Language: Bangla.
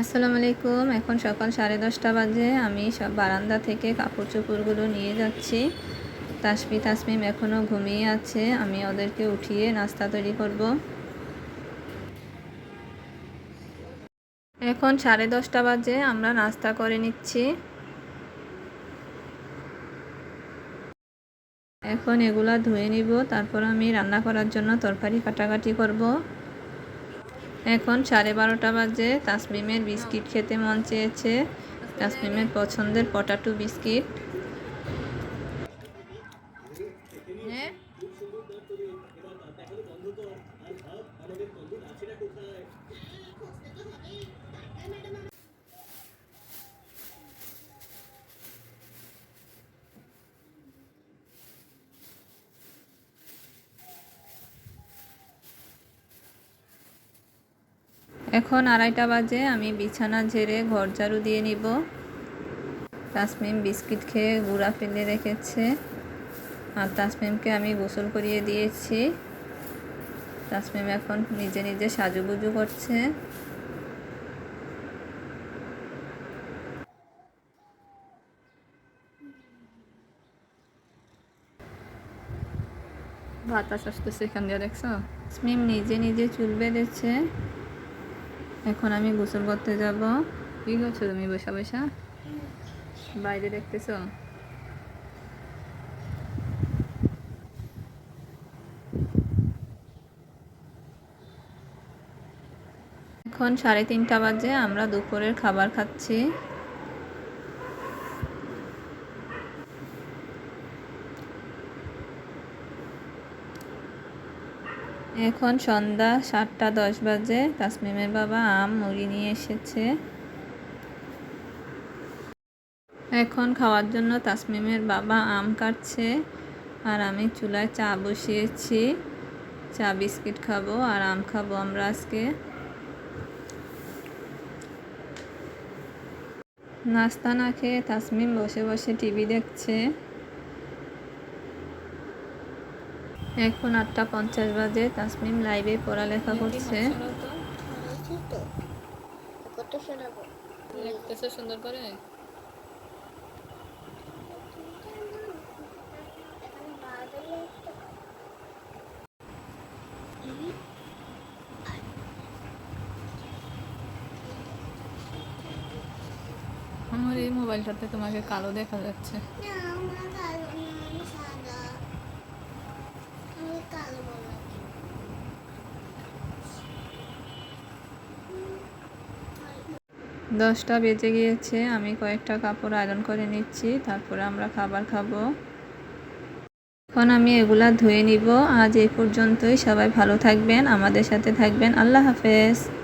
আসসালামু আলাইকুম। এখন সকাল সাড়ে দশটা বাজে। আমি সব বারান্দা থেকে কাপড় চোপড়গুলো নিয়ে যাচ্ছি। তাসমি, তাসমিম এখনও ঘুমিয়ে আছে। আমি ওদেরকে উঠিয়ে নাস্তা তৈরি করব। এখন সাড়ে দশটা বাজে। আমরা নাস্তা করে নিচ্ছি। এখন এগুলা ধুয়ে নিব। তারপর আমি রান্না করার জন্য তরকারি কাটাকাটি করব। এখন সাড়ে বারোটা বাজে। তাসমিমের বিস্কিট খেতে মন চেয়েছে। তাসমিমের পছন্দের পটাটো বিস্কিট। এখন আড়াইটা বাজে, আমি বিছানা ঝেড়ে ঘর ঝাড়ু দিয়ে নিব। তাসমিম বিস্কিট খেয়ে গুঁড়া ফেলে রেখেছে। আর তাসমিমকে আমি গোসল করিয়ে দিয়েছি। তাসমিম এখন নিজে নিজে সাজুগুজু করছে। বাতাস আসতেছে এখান দিয়ে দেখছ? তাসমিম নিজে নিজে চুল বেঁধেছে। এখন আমি গোসল করতে যাব। কি করছ তুমি বসা বসা? বাইরে দেখতেছো? এখন সাড়ে তিনটা বাজে, আমরা দুপুরের খাবার খাচ্ছি। এখন সন্ধ্যা সাতটা দশ বাজে। তাসমিমের বাবা আম, মুড়ি নিয়ে এসেছে। এখন খাওয়ার জন্য তাসমিমের বাবা আম কাটছে আর আমি চুলায় চা বসিয়েছি। চা, বিস্কিট খাব আর আম খাব আমরা আজকে। নাস্তা না খেয়ে তাসমিম বসে বসে টিভি দেখছে। এখন আটটা পঞ্চাশ বাজে তাসমিম লাইভে পড়ালেখা করছে। সুন্দর করে? আমার এই মোবাইলটাতে তোমাকে কালো দেখা যাচ্ছে না আমার কালো না আমি সাদা আমি কালো বলা দশটা বেজে গিয়েছে, আমি কয়েকটা কাপড় আয়রন করে নিচ্ছি, তারপরে আমরা খাবার খাব। এখন আমি এগুলা ধুয়ে নিব। আজ এই পর্যন্তই, সবাই ভালো থাকবেন, আমাদের সাথে থাকবেন। আল্লাহ হাফেজ।